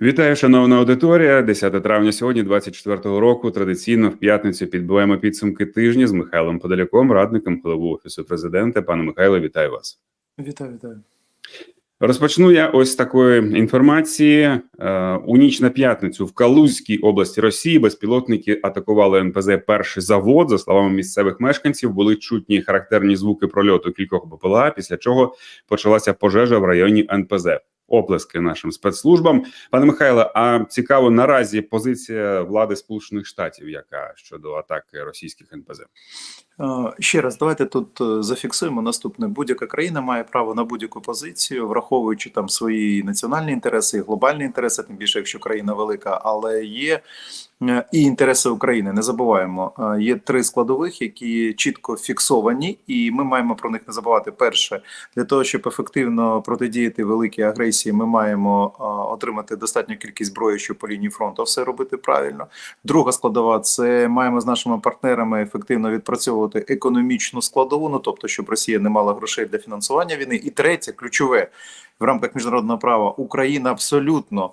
Вітаю, шановна аудиторія. 10 травня сьогодні, 24-го року. Традиційно в п'ятницю підбиваємо підсумки тижня з Михайлом Подоляком, радником голови офісу президента. Пане Михайло, вітаю вас. Вітаю, вітаю. Розпочну я ось з такої інформації. Е, У ніч на п'ятницю в Калузькій області Росії безпілотники атакували НПЗ Перший завод. За словами місцевих мешканців, були чутні характерні звуки прольоту кількох БПЛА, після чого почалася пожежа в районі НПЗ. Оплески нашим спецслужбам, пане Михайле. А цікаво наразі позиція влади Сполучених Штатів, яка щодо атаки російських НПЗ. Е, Ще раз, давайте тут е, зафіксуємо наступне: будь-яка країна має право на будь-яку позицію, враховуючи там свої національні інтереси і глобальні інтереси, тим більше, якщо країна велика, але є і інтереси України. Не забуваємо. Е, Є три складових, які чітко фіксовані, і ми маємо про них не забувати. Перше, для того, щоб ефективно протидіяти великій агресії, ми маємо е, отримати достатню кількість зброї, щоб по лінії фронту все робити правильно. Друга складова це маємо з нашими партнерами ефективно відпрацьовувати економічну складову, ну тобто, щоб Росія не мала грошей для фінансування війни. І третє, ключове в рамках міжнародного права Україна абсолютно.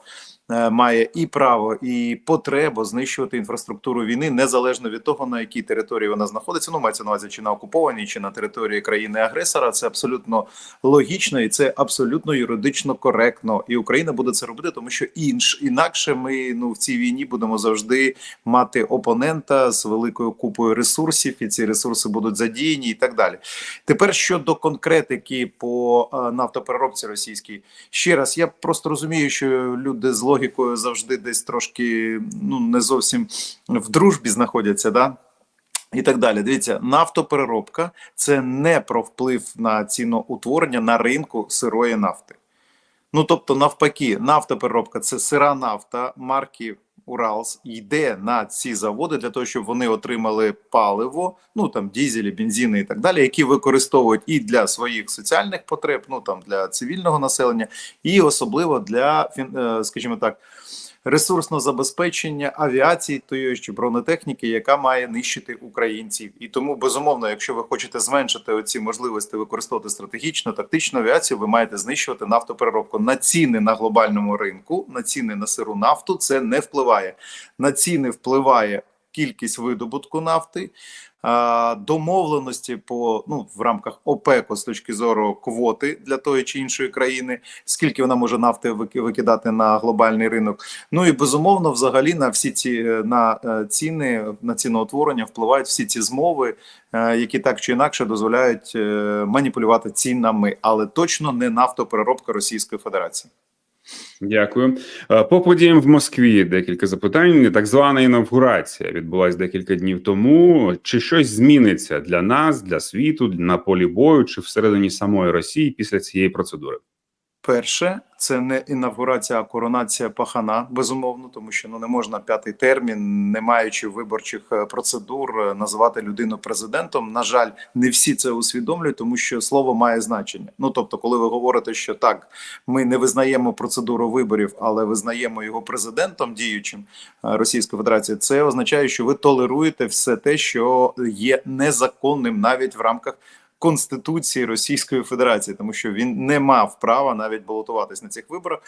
Е, Має і право, і потребу знищувати інфраструктуру війни незалежно від того на якій території вона знаходиться. Ну мається на увазі чи на окупованій, чи на території країни-агресора. Це абсолютно логічно і це абсолютно юридично коректно. І Україна буде це робити, тому що інш інакше ми ну в цій війні будемо завжди мати опонента з великою купою ресурсів, і ці ресурси будуть задіяні, і так далі. Тепер щодо конкретики по е, нафтопереробці російській, ще раз я просто розумію, що люди з логікою завжди десь трошки ну не зовсім в дружбі знаходяться, да. І так далі. Дивіться, нафтопереробка це не про вплив на ціноутворення на ринку сирої нафти. Ну тобто, навпаки, нафтопереробка це сира нафта марки Уралс йде на ці заводи для того, щоб вони отримали паливо, ну там дізелі, бензини і так далі, які використовують і для своїх соціальних потреб, ну там для цивільного населення, і особливо для е, скажімо так. Ресурсного забезпечення авіації тої чи бронетехніки, яка має нищити українців, і тому безумовно, якщо ви хочете зменшити оці можливості використовувати стратегічну тактичну авіацію, ви маєте знищувати нафтопереробку на ціни на глобальному ринку, на ціни на сиру нафту. Це не впливає на ціни. Впливає кількість видобутку нафти. Домовленості по ну в рамках ОПЕКу з точки зору квоти для тої чи іншої країни, скільки вона може нафти вики- викидати на глобальний ринок. Ну і безумовно, взагалі на всі ці е, на е, ціни на ціноутворення впливають всі ці змови, е, які так чи інакше дозволяють маніпулювати цінами, але точно не нафтопереробка Російської Федерації. Дякую. Е, По подіям в Москві декілька запитань. Так звана інавгурація відбулася декілька днів тому. Чи щось зміниться для нас, для світу, на полі бою чи всередині самої Росії після цієї процедури? Перше, це не інавгурація, а коронація пахана, безумовно, тому що ну не можна п'ятий термін, не маючи виборчих е, процедур, е, називати людину президентом. На жаль, не всі це усвідомлюють, тому що слово має значення. Ну тобто, коли ви говорите, що так, ми не визнаємо процедуру виборів, але визнаємо його президентом діючим е, Російської Федерації, це означає, що ви толеруєте все те, що є незаконним навіть в рамках. Конституції Російської Федерації, тому що він не мав права навіть балотуватись на цих виборах,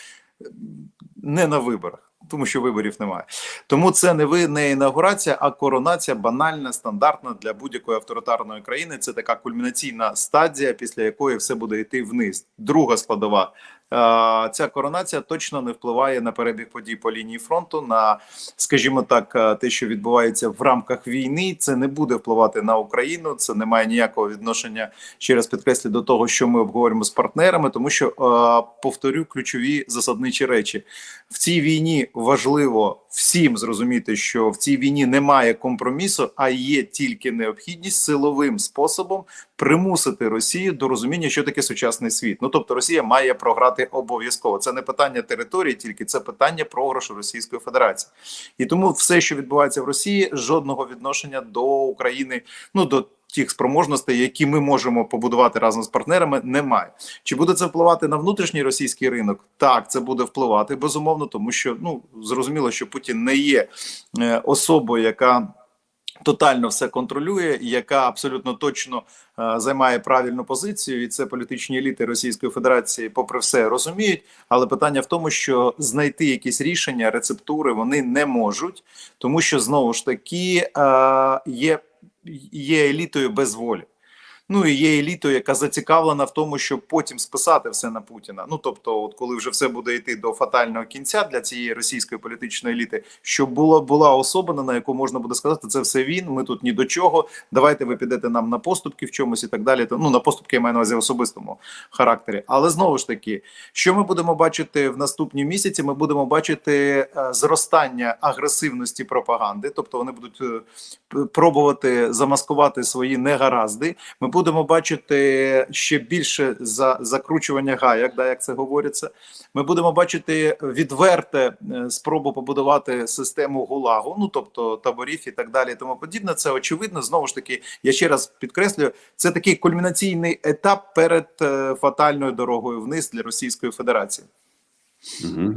не на виборах, тому що виборів немає. Тому це не ви не інаугурація, а коронація банальна, стандартна для будь-якої авторитарної країни. Це така кульмінаційна стадія, після якої все буде йти вниз. Друга складова. Е, Ця коронація точно не впливає на перебіг подій по лінії фронту, на, скажімо так, е, те, що відбувається в рамках війни, це не буде впливати на Україну. Це не має ніякого відношення ще раз підкреслю до того, що ми обговоримо з партнерами, тому що е, повторю ключові засадничі речі в цій війні. Важливо всім зрозуміти, що в цій війні немає компромісу, а є тільки необхідність силовим способом примусити Росію до розуміння, що таке сучасний світ. Ну тобто, Росія має програти обов'язково. Це не питання території, тільки це питання програшу Російської Федерації. І тому все, що відбувається в Росії, жодного відношення до України, ну до тих спроможностей, які ми можемо побудувати разом з партнерами, немає. Чи буде це впливати на внутрішній російський ринок? Так, це буде впливати безумовно, тому що ну зрозуміло, що Путін не є е, особою, яка Тотально все контролює, і яка абсолютно точно е, займає правильну позицію, і це політичні еліти Російської Федерації, попри все, розуміють. Але питання в тому, що знайти якісь рішення, рецептури вони не можуть, тому що знову ж таки е, є, є елітою без волі. Ну і є елітою, яка зацікавлена в тому, щоб потім списати все на Путіна. Ну тобто, от коли вже все буде йти до фатального кінця для цієї російської політичної еліти, щоб була була особа, на яку можна буде сказати, це все він. Ми тут ні до чого. Давайте ви підете нам на поступки в чомусь і так далі. Ну на поступки я маю на увазі в особистому характері. Але знову ж таки, що ми будемо бачити в наступні місяці? Ми будемо бачити е, зростання агресивності пропаганди, тобто вони будуть е, пробувати замаскувати свої негаразди. Ми будемо бачити ще більше за закручування гаяк, да, як це говориться. Ми будемо бачити відверте е, спробу побудувати систему гулагу, ну тобто таборів і так далі, тому подібне. Це очевидно. Знову ж таки, я ще раз підкреслюю, це такий кульмінаційний етап перед е, фатальною дорогою вниз для Російської Федерації.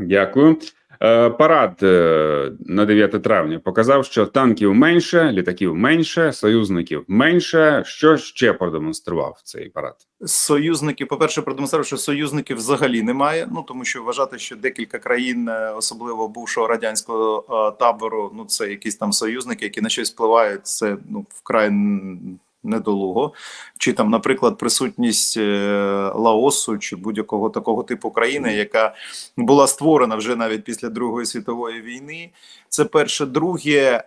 Дякую. Е, Парад е, на 9 травня показав, що танків менше, літаків менше, союзників менше. Що ще продемонстрував цей парад? Союзники, по-перше, продемонстрував, що союзників взагалі немає. Ну тому що вважати, що декілька країн, е, особливо бувшого радянського табору, ну це якісь там союзники, які на щось впливають. Це ну вкрай недолуго. Чи там, наприклад, присутність е, Лаосу чи будь-якого такого типу країни, яка була створена вже навіть після Другої світової війни. Це перше, друге, е,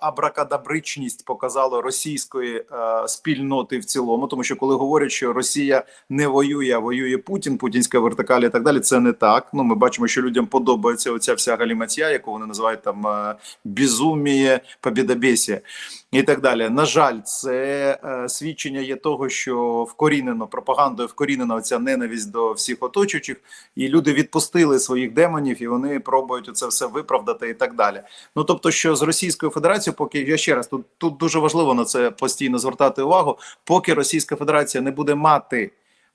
абракадабричність показала російської е, спільноти в цілому, тому що коли говорять, що Росія не воює, а воює Путін, путінська вертикаль і так далі, це не так. Ну ми бачимо, що людям подобається оця вся галіматія, яку вони називають там безуміє, побідобєсія і так далі. На жаль, це е, свідчення є того, що вкорінено пропагандою, вкорінена ця ненависть до всіх оточуючих, і люди відпустили своїх демонів, і вони пробують це все виправдати і так далі. Ну тобто, що з Російською Федерацією, поки я ще раз тут, тут дуже важливо на це постійно звертати увагу, поки Російська Федерація не буде мати.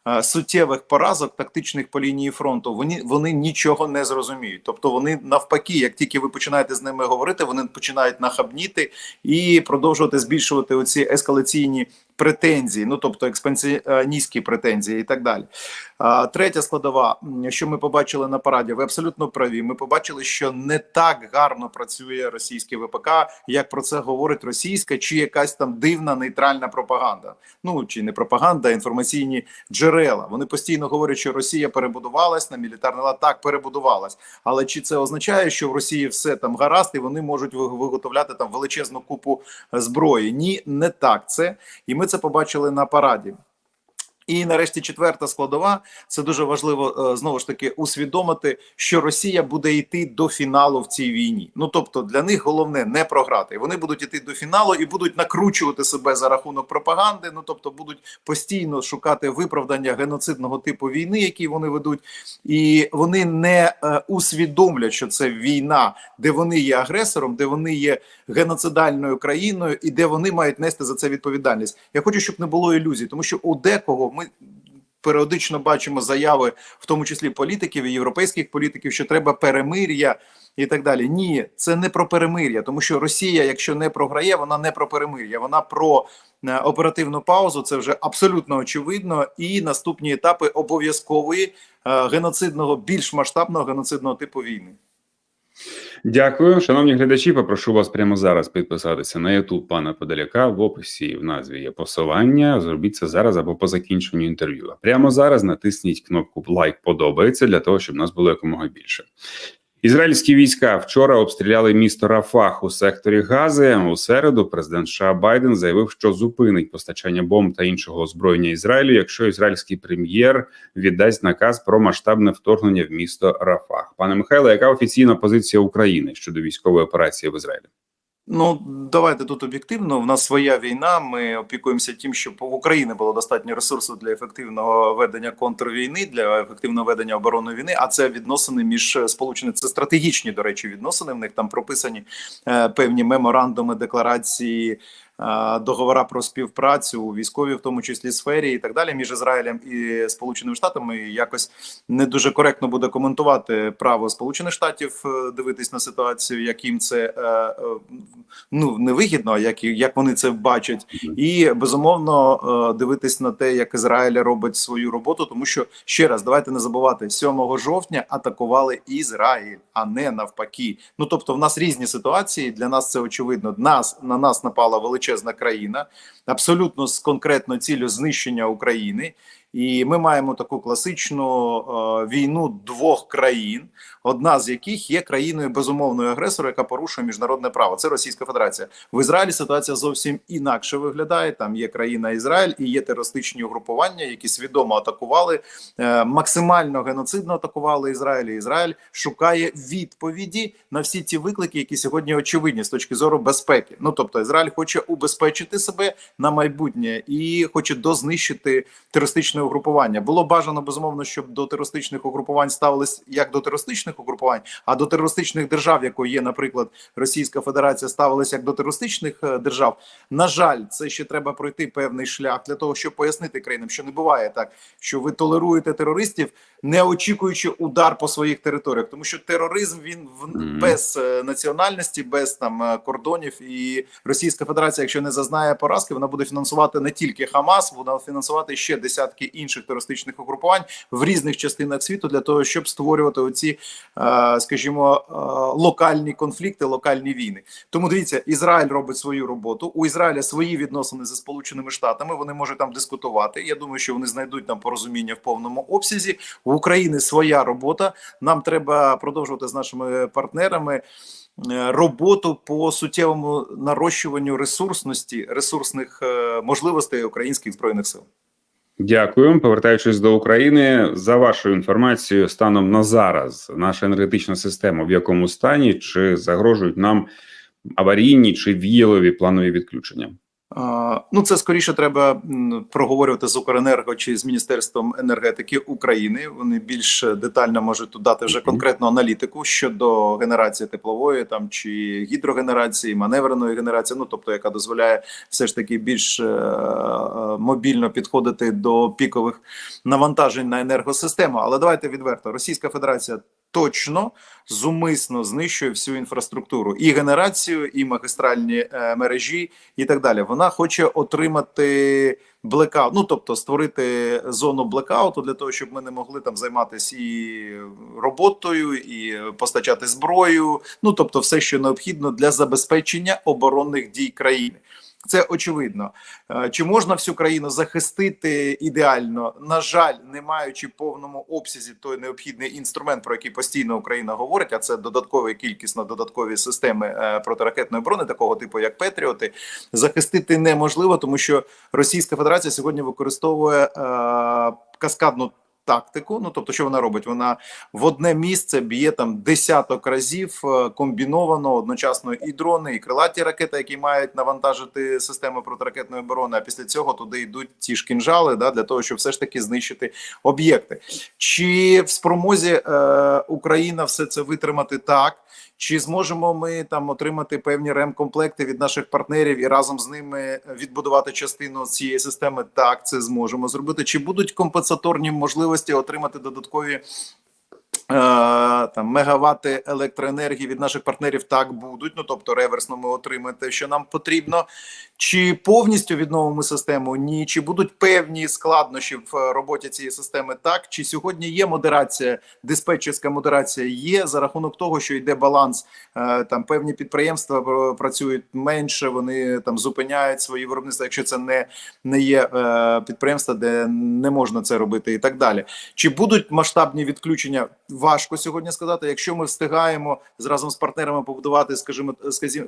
Е, Суттєвих поразок тактичних по лінії фронту вони вони нічого не зрозуміють. Тобто вони навпаки, як тільки ви починаєте з ними говорити, вони починають нахабніти і продовжувати збільшувати оці ескалаційні претензії, ну тобто експансіоністські претензії і так далі. Третя складова, що ми побачили на параді, ви абсолютно праві. Ми побачили, що не так гарно працює російське ВПК, як про це говорить російська чи якась там дивна нейтральна пропаганда. Ну чи не пропаганда, а інформаційні джерела. Вони постійно говорять, що Росія перебудувалась на мілітарний лад. Так, перебудувалась. Але чи це означає, що в Росії все там гаразд, і вони можуть виготовляти там величезну купу е, зброї? Ні, не так це. І ми це побачили на параді. І нарешті четверта складова це дуже важливо е, знову ж таки усвідомити, що Росія буде йти до фіналу в цій війні. Ну тобто для них головне не програти. Вони будуть йти до фіналу і будуть накручувати себе за рахунок пропаганди. Ну тобто будуть постійно шукати виправдання геноцидного типу війни, які вони ведуть, і вони не е, усвідомлять, що це війна, де вони є агресором, де вони є геноцидальною країною, і де вони мають нести за це відповідальність. Я хочу, щоб не було ілюзій, тому що у декого ми. Періодично бачимо заяви, в тому числі політиків і європейських політиків, що треба перемир'я і так далі. Ні, це не про перемир'я, тому що Росія, якщо не програє, вона не про перемир'я, вона про е, оперативну паузу. Це вже абсолютно очевидно. І наступні етапи обов'язкової е, геноцидного, більш масштабного геноцидного типу війни. Дякую, шановні глядачі. Попрошу вас прямо зараз підписатися на YouTube пана Подаляка. В описі в назві є посилання. Зробіть це зараз або по закінченню інтерв'ю. Прямо зараз натисніть кнопку лайк подобається для того, щоб нас було якомога більше. Ізраїльські війська вчора обстріляли місто Рафах у секторі Гази. У середу президент США Байден заявив, що зупинить постачання бомб та іншого озброєння Ізраїлю, якщо ізраїльський прем'єр віддасть наказ про масштабне вторгнення в місто Рафах. Пане Михайло, яка офіційна позиція України щодо військової операції в Ізраїлі? Ну давайте тут об'єктивно. В нас своя війна. Ми опікуємося тим, щоб в Україні було достатньо ресурсу для ефективного ведення контрвійни, для ефективного ведення оборонної війни. А це відносини між сполученими. Це стратегічні, до речі, відносини. В них там прописані е, певні меморандуми, декларації. Е, договора про співпрацю у військовій, в тому числі сфері, і так далі, між Ізраїлем і Сполученими Штатами. І якось не дуже коректно буде коментувати право Сполучених Штатів е, дивитись на ситуацію, як їм це е, ну невигідно, як як вони це бачать, і безумовно дивитись на те, як Ізраїль робить свою роботу, тому що ще раз давайте не забувати 7 жовтня атакували Ізраїль, а не навпаки. Ну тобто, в нас різні ситуації. Для нас це очевидно. Нас на нас напала величезна країна, абсолютно з конкретною ціллю знищення України. І ми маємо таку класичну е, війну двох країн, одна з яких є країною безумовною агресором, яка порушує міжнародне право. Це Російська Федерація. В Ізраїлі ситуація зовсім інакше виглядає. Там є країна Ізраїль і є терористичні угрупування, які свідомо атакували, е, максимально геноцидно атакували Ізраїль. І Ізраїль шукає відповіді на всі ті виклики, які сьогодні очевидні з точки зору безпеки. Ну тобто, Ізраїль хоче убезпечити себе на майбутнє і хоче дознищити терористичне угрупування. Було бажано безумовно, щоб до терористичних угрупувань ставились як до терористичних угрупувань, а до терористичних держав, якою є, наприклад, Російська Федерація, ставились як до терористичних е, держав. На жаль, це ще треба пройти певний шлях для того, щоб пояснити країнам, що не буває так, що ви толеруєте терористів, не очікуючи удар по своїх територіях, тому що тероризм він в без е, національності, без там е, кордонів, і Російська Федерація, якщо не зазнає поразки, вона буде фінансувати не тільки Хамас, вона фінансувати ще десятки інших терористичних угрупувань в різних частинах світу для того, щоб створювати оці, е, скажімо, е, локальні конфлікти, локальні війни. Тому дивіться, Ізраїль робить свою роботу. У Ізраїля свої відносини зі Сполученими Штатами. Вони можуть там дискутувати. Я думаю, що вони знайдуть там порозуміння в повному обсязі. У України своя робота. Нам треба продовжувати з нашими партнерами. е, Роботу по суттєвому нарощуванню ресурсності ресурсних можливостей українських збройних сил. Дякую. Повертаючись до України, за вашою інформацією, станом на зараз наша енергетична система в якому стані чи загрожують нам аварійні чи віялові планові відключення? Ну, це скоріше треба проговорювати з Укренерго чи з Міністерством енергетики України. Вони більш детально можуть дати вже конкретну аналітику щодо генерації теплової там чи гідрогенерації, маневреної генерації. Ну тобто, яка дозволяє все ж таки більш е, е, мобільно підходити до пікових навантажень на енергосистему. Але давайте відверто: Російська Федерація точно зумисно знищує всю інфраструктуру і генерацію, і магістральні е, мережі, і так далі. Вона хоче отримати блекаут, ну тобто створити зону блекауту для того, щоб ми не могли там займатися і роботою, і постачати зброю. Ну тобто, все, що необхідно для забезпечення оборонних дій країни. Це очевидно. Е, Чи можна всю країну захистити ідеально? На жаль, не маючи повному обсязі той необхідний інструмент, про який постійно Україна говорить, а це додаткові кількісно додаткові системи е, протиракетної оборони, такого типу як Петріоти, захистити неможливо, тому що Російська Федерація сьогодні використовує е, каскадну. Тактику, ну тобто, що вона робить? Вона в одне місце б'є там десяток разів е, комбіновано одночасно і дрони, і крилаті ракети, які мають навантажити системи протиракетної оборони. А після цього туди йдуть ті ж кінжали, да, для того, щоб все ж таки знищити об'єкти. Чи в спромозі е, Україна все це витримати так? Чи зможемо ми там отримати певні ремкомплекти від наших партнерів і разом з ними відбудувати частину цієї системи? Так, це зможемо зробити. Чи будуть компенсаторні можливості отримати додаткові? Е, Там мегавати електроенергії від наших партнерів так будуть. Ну тобто реверсно ми отримаємо те, що нам потрібно. Чи повністю відновимо систему? Ні. Чи будуть певні складнощі в е, роботі цієї системи? Так чи сьогодні є модерація, диспетчерська модерація є за рахунок того, що йде баланс. Е, Там певні підприємства працюють менше, вони там зупиняють свої виробництва, якщо це не, не є підприємства, де не можна це робити, і так далі. Чи будуть масштабні відключення? Важко сьогодні сказати. Якщо ми встигаємо разом з партнерами побудувати, скажімо,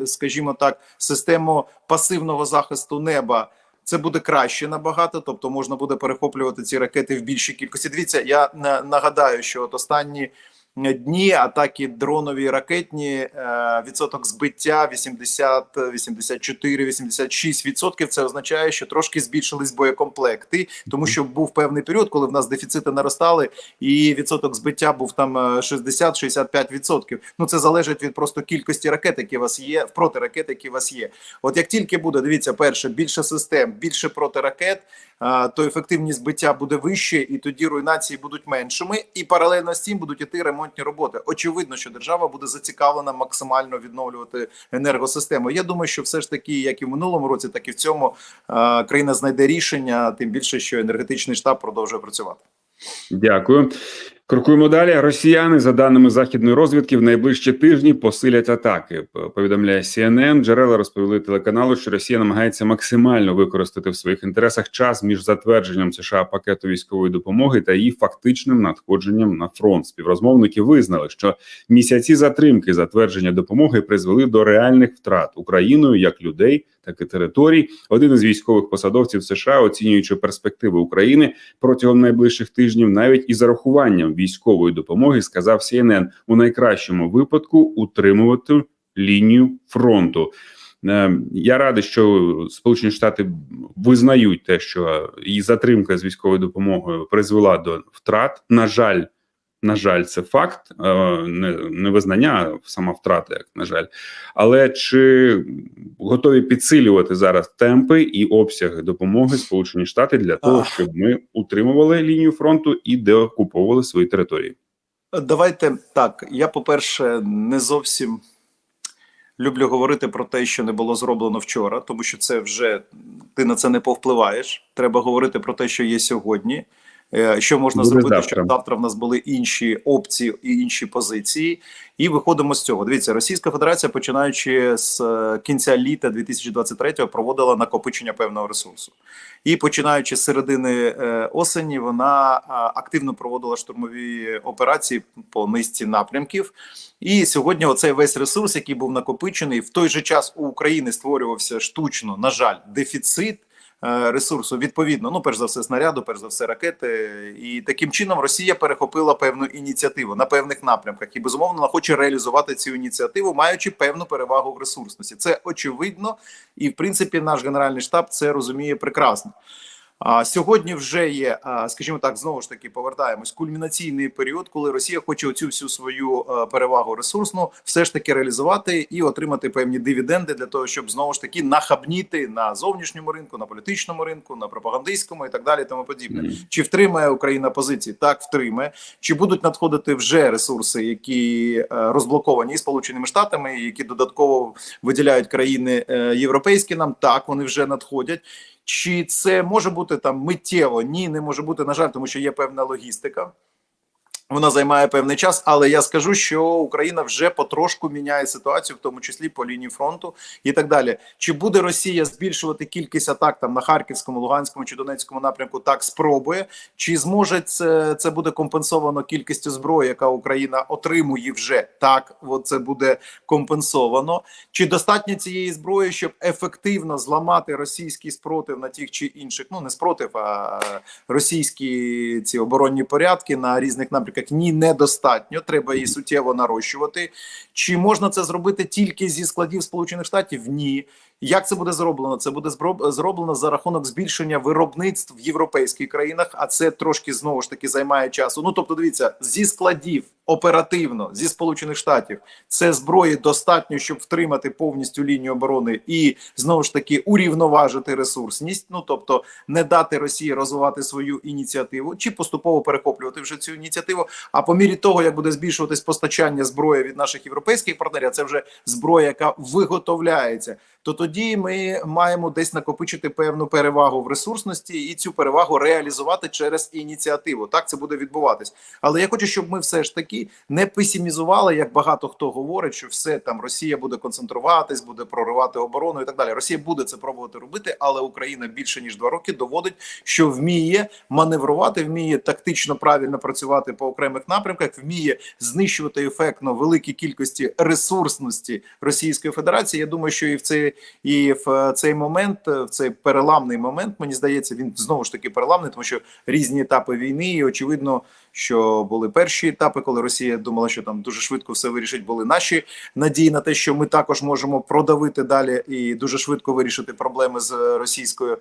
скажімо, так, систему пасивного захисту неба. Це буде краще набагато, тобто можна буде перехоплювати ці ракети в більшій кількості. Дивіться, я на- нагадаю, що от останні дні атаки дронові ракетні, е, відсоток збиття 80, 84, 86 відсотків. Це означає, що трошки збільшились боєкомплекти, тому що був певний період, коли в нас дефіцити наростали, і відсоток збиття був там е, 60-65 відсотків. Ну це залежить від просто кількості ракет, які у вас є, протиракет, які у вас є. От як тільки буде, дивіться, перше більше систем, більше протиракет, то ефективність збиття буде вище, і тоді руйнації будуть меншими. І паралельно з цим будуть іти ремонтні роботи. Очевидно, що держава буде зацікавлена максимально відновлювати енергосистему. Я думаю, що все ж таки, як і в минулому році, так і в цьому країна знайде рішення. Тим більше, що енергетичний штаб продовжує працювати. Дякую. Крокуємо далі. Росіяни, за даними західної розвідки, в найближчі тижні посилять атаки. Повідомляє CNN. Джерела розповіли телеканалу, що Росія намагається максимально використати в своїх інтересах час між затвердженням США пакету військової допомоги та її фактичним надходженням на фронт. Співрозмовники визнали, що місяці затримки затвердження допомоги призвели до реальних втрат Україною як людей, так і територій. Один із військових посадовців США, оцінюючи перспективи України протягом найближчих тижнів, навіть із зарахуванням військової допомоги, сказав CNN, у найкращому випадку утримувати лінію фронту. Е, Я радий, що Сполучені Штати визнають те, що і затримка з військовою допомогою призвела до втрат. На жаль, на жаль, це факт, е, не, не визнання, а сама втрата, як на жаль. Але чи готові підсилювати зараз темпи і обсяги допомоги Сполучені Штати для того, щоб ми утримували лінію фронту і деокуповували свої території? Давайте так. Я, по-перше, не зовсім люблю говорити про те, що не було зроблено вчора, тому що це вже ти на це не повпливаєш. Треба говорити про те, що є сьогодні. Е, Що можна Буде зробити, завтра. щоб завтра в нас були інші опції і інші позиції, і виходимо з цього. Дивіться, Російська Федерація, починаючи з е, кінця літа 2023-го, проводила накопичення певного ресурсу. І починаючи з середини е, осені, вона активно проводила штурмові операції по низці напрямків. І сьогодні оцей весь ресурс, який був накопичений, в той же час у України створювався штучно, на жаль, дефіцит. Е, Ресурсу відповідно, ну перш за все, снаряду, перш за все, ракети, і таким чином Росія перехопила певну ініціативу на певних напрямках, і безумовно вона хоче реалізувати цю ініціативу, маючи певну перевагу в ресурсності. Це очевидно, і в принципі наш генеральний штаб це розуміє прекрасно. А сьогодні вже є, скажімо так, знову ж таки повертаємось. Кульмінаційний період, коли Росія хоче оцю всю свою е, перевагу ресурсну все ж таки реалізувати і отримати певні дивіденди для того, щоб знову ж таки нахабніти на зовнішньому ринку, на політичному ринку, на пропагандистському і так далі. Тому подібне. Чи втримає Україна позиції? Так, втримає. Чи будуть надходити вже ресурси, які е, розблоковані Сполученими Штатами, які додатково виділяють країни е, європейські нам? Так, вони вже надходять. Чи це може бути там миттєво? Ні, не може бути, на жаль, тому що є певна логістика. Вона займає певний час, але я скажу, що Україна вже потрошку міняє ситуацію, в тому числі по лінії фронту і так далі. Чи буде Росія збільшувати кількість атак там на Харківському, Луганському чи Донецькому напрямку? Так спробує. Чи зможе це, це буде компенсовано кількістю зброї, яка Україна отримує вже так? От це буде компенсовано. Чи достатньо цієї зброї, щоб ефективно зламати російський спротив на тих чи інших? Ну не спротив, а російські ці оборонні порядки на різних напрямках? Ні, недостатньо. Треба її суттєво нарощувати. Чи можна це зробити тільки зі складів Сполучених Штатів? Ні. Як це буде зроблено? Це буде зроблено за рахунок збільшення виробництв в європейських країнах, а це трошки знову ж таки займає часу. Ну тобто, дивіться, зі складів оперативно зі Сполучених Штатів це зброї достатньо, щоб втримати повністю лінію оборони і знову ж таки урівноважити ресурсність. Ну тобто не дати Росії розвивати свою ініціативу чи поступово перехоплювати вже цю ініціативу. А по мірі того, як буде збільшуватись постачання зброї від наших європейських партнерів, це вже зброя, яка виготовляється. То тоді ми маємо десь накопичити певну перевагу в ресурсності і цю перевагу реалізувати через ініціативу. Так це буде відбуватись. Але я хочу, щоб ми все ж таки не песимізували, як багато хто говорить, що все там Росія буде концентруватись, буде проривати оборону і так далі. Росія буде це пробувати робити, але Україна більше ніж два роки доводить, що вміє маневрувати, вміє тактично правильно працювати по окремих напрямках, вміє знищувати ефектно великі кількості ресурсності Російської Федерації. Я думаю, що і в цей і в е, цей момент, е, в цей переламний момент, мені здається, він знову ж таки переламний, тому що різні етапи війни, і очевидно, що були перші етапи, коли Росія думала, що там дуже швидко все вирішить. Були наші надії на те, що ми також можемо продавити далі і дуже швидко вирішити проблеми з російською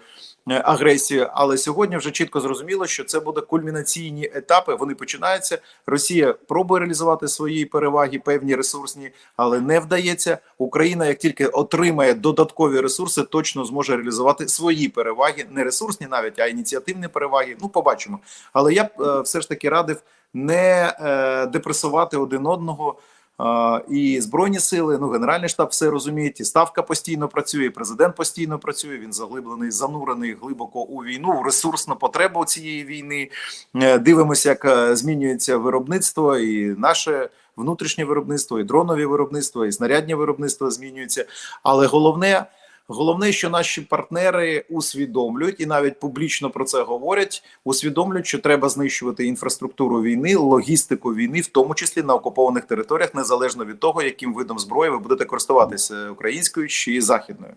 е, агресією. Але сьогодні вже чітко зрозуміло, що це буде кульмінаційні етапи. Вони починаються. Росія пробує реалізувати свої переваги, певні ресурсні, але не вдається. Україна, як тільки отримає додаткові ресурси, точно зможе реалізувати свої переваги, не ресурсні навіть, а ініціативні переваги. Ну, побачимо. Але я б е, все ж таки радив не е, депресувати один одного. І збройні сили, ну генеральний штаб все розуміють, і ставка постійно працює, і президент постійно працює. Він заглиблений, занурений глибоко у війну, в ресурсну потребу цієї війни. Е, дивимося, як е, змінюється виробництво, і наше внутрішнє виробництво, і дронові виробництво, і снарядні виробництво змінюється. Але головне. Головне, що наші партнери усвідомлюють і навіть публічно про це говорять. Усвідомлюють, що треба знищувати інфраструктуру війни, логістику війни, в тому числі на окупованих територіях, незалежно від того, яким видом зброї ви будете користуватися українською чи західною.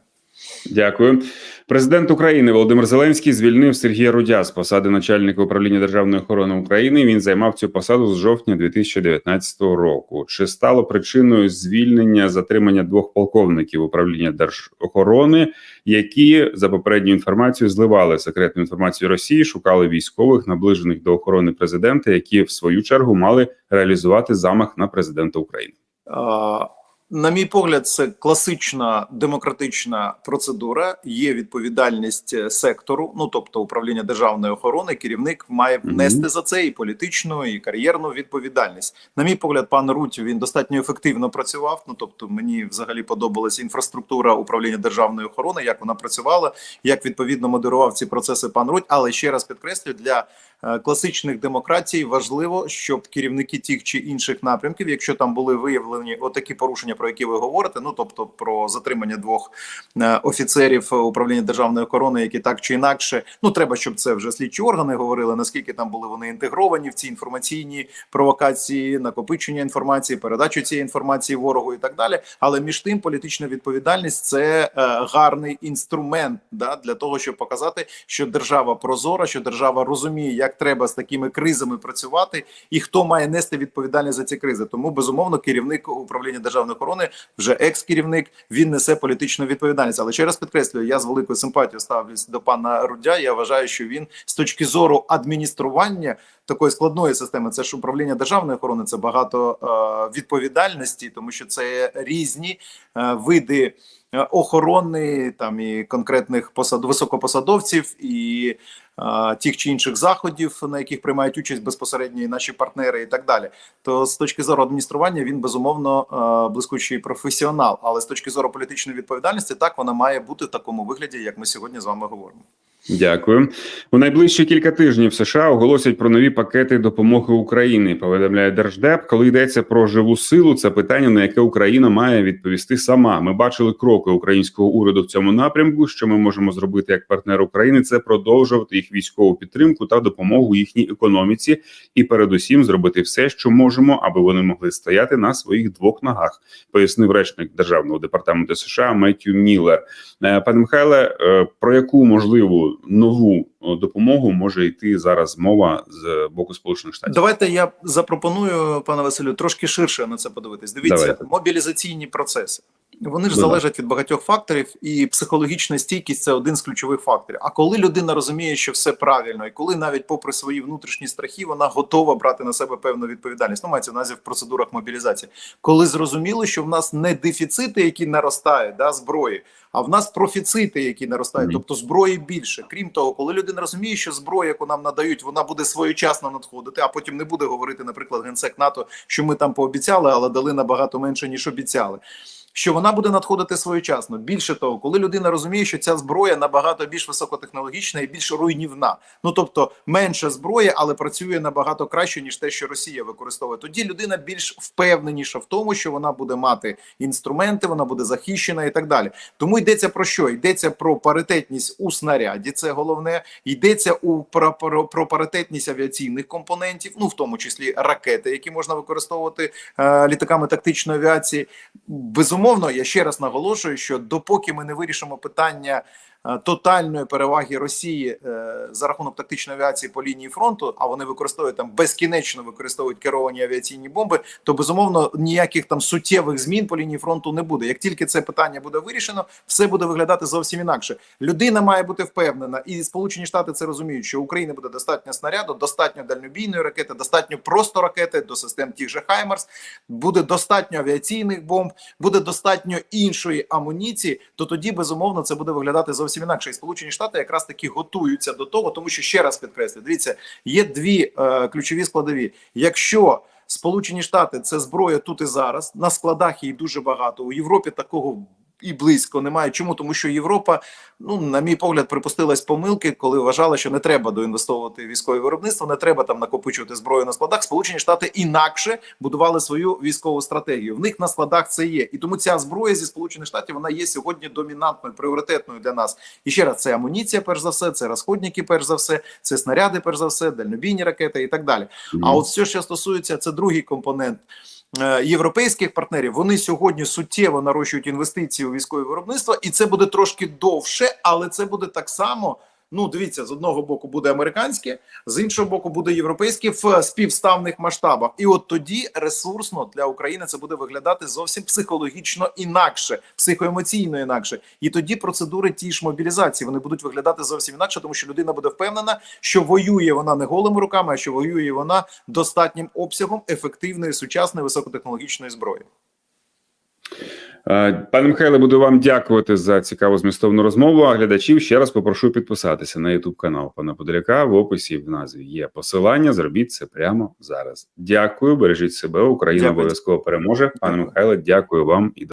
Дякую. Президент України Володимир Зеленський звільнив Сергія Рудя з посади начальника управління державної охорони України. Він займав цю посаду з жовтня 2019 року. Чи стало причиною звільнення затримання двох полковників управління держохорони, які за попередньою інформацією зливали секретну інформацію Росії, шукали військових, наближених до охорони президента, які в свою чергу мали реалізувати замах на президента України? На мій погляд, це класична демократична процедура. Є відповідальність е, сектору, ну тобто управління державної охорони. Керівник має Мгм. нести за це і політичну, і кар'єрну відповідальність. На мій погляд, пан Руть він достатньо ефективно працював. Ну тобто, мені взагалі подобалася інфраструктура управління державної охорони, як вона працювала, як відповідно модерував ці процеси пан Руть. Але ще раз підкреслю для класичних демократій важливо, щоб керівники тих чи інших напрямків, якщо там були виявлені отакі порушення, про які ви говорите, ну тобто про затримання двох е, офіцерів е, управління державної охорони, які так чи інакше, ну треба, щоб це вже слідчі органи говорили, наскільки там були вони інтегровані в ці інформаційні провокації, накопичення інформації, передачу цієї інформації ворогу і так далі. Але між тим, політична відповідальність це е, гарний інструмент да, для того, щоб показати, що держава прозора, що держава розуміє, як треба з такими кризами працювати, і хто має нести відповідальність за ці кризи. Тому безумовно керівник управління державної охорони, вже екс-керівник, він несе політичну відповідальність. Але ще раз підкреслюю, я з великою симпатією ставлюсь до пана Рудя. Я вважаю, що він з точки зору адміністрування такої складної системи, це ж управління державної охорони, це багато е, відповідальності, тому що це різні е, види. е, Охорони там і конкретних посад високопосадовців і тих чи інших заходів, на яких приймають участь безпосередньо і наші партнери, і так далі. То з точки зору адміністрування він безумовно блискучий професіонал. Але з точки зору політичної відповідальності, так вона має бути в такому вигляді, як ми сьогодні з вами говоримо. Дякую. У найближчі кілька тижнів США оголосять про нові пакети допомоги Україні. Повідомляє Держдеп. Коли йдеться про живу силу, це питання, на яке Україна має відповісти сама. Ми бачили кроки українського уряду в цьому напрямку. Що ми можемо зробити як партнер України? Це продовжувати їх військову підтримку та допомогу їхній економіці, і передусім зробити все, що можемо, аби вони могли стояти на своїх двох ногах. Пояснив речник державного департаменту США Меттью Міллер. Е, Пане Михайле, е, про яку можливу нову е, допомогу може йти зараз мова з боку Сполучених Штатів? Давайте я запропоную, пане Василю, трошки ширше на це подивитись. Дивіться, Давайте. мобілізаційні процеси. Вони ж залежать від багатьох факторів, і психологічна стійкість це один з ключових факторів. А коли людина розуміє, що все правильно, і коли навіть попри свої внутрішні страхи, вона готова брати на себе певну відповідальність. Ну, мається на увазі в процедурах мобілізації, коли зрозуміло, що в нас не дефіцити, які наростають да, зброї, а в нас профіцити, які наростають, тобто зброї більше. Крім того, коли людина розуміє, що зброя, яку нам надають, вона буде своєчасно надходити, а потім не буде говорити, наприклад, генсек НАТО, що ми там пообіцяли, але дали набагато менше ніж обіцяли. Що вона буде надходити своєчасно. Більше того, коли людина розуміє, що ця зброя набагато більш високотехнологічна і більш руйнівна. Ну тобто менше зброї, але працює набагато краще ніж те, що Росія використовує. Тоді людина більш впевненіша в тому, що вона буде мати інструменти, вона буде захищена і так далі. Тому йдеться про що? Йдеться про паритетність у снаряді. Це головне. Йдеться у про, про, про паритетність авіаційних компонентів, ну в тому числі ракети, які можна використовувати е, літаками тактичної авіації. Безумовно, я ще раз наголошую, що допоки ми не вирішимо питання тотальної переваги Росії е, за рахунок тактичної авіації по лінії фронту, а вони використовують там безкінечно використовують керовані авіаційні бомби, то безумовно ніяких там суттєвих змін по лінії фронту не буде. Як тільки це питання буде вирішено, все буде виглядати зовсім інакше. Людина має бути впевнена, і Сполучені Штати це розуміють, що України буде достатньо снаряду, достатньо дальнобійної ракети, достатньо просто ракети до систем тих же Хаймарс, буде достатньо авіаційних бомб, буде достатньо іншої амуніції. То тоді безумовно це буде виглядати зовсім інакше. І Сполучені Штати якраз таки готуються до того, тому що ще раз підкреслю, дивіться, є дві е, ключові складові. Якщо Сполучені Штати це зброя тут і зараз. На складах її дуже багато. У Європі такого і близько немає. Чому? Тому що Європа, ну на мій погляд, припустилась помилки, коли вважала, що не треба доінвестовувати військове виробництво, не треба там накопичувати зброю на складах. Сполучені Штати інакше будували свою військову стратегію. В них на складах це є, і тому ця зброя зі сполучених штатів вона є сьогодні домінантною, пріоритетною для нас. І ще раз, це амуніція, перш за все, це розходники, перш за все, це снаряди, перш за все, дальнобійні ракети і так далі. А от все, що стосується, це другий компонент. Е, Європейських партнерів вони сьогодні суттєво нарощують інвестиції у військове виробництво, і це буде трошки довше, але це буде так само. Ну, дивіться, з одного боку буде американське, з іншого боку буде європейське в співставних масштабах. І от тоді ресурсно для України це буде виглядати зовсім психологічно інакше, психоемоційно інакше. І тоді процедури ті ж мобілізації вони будуть виглядати зовсім інакше, тому що людина буде впевнена, що воює вона не голими руками, а що воює вона достатнім обсягом ефективної сучасної високотехнологічної зброї. Е, Пане Михайле, буду вам дякувати за цікаву змістовну розмову. А глядачів ще раз попрошу підписатися на Ютуб канал пана Подоляка. В описі в назві є посилання. Зробіть це прямо зараз. Дякую, бережіть себе. Україна обов'язково переможе. Пане Михайле, дякую вам і до.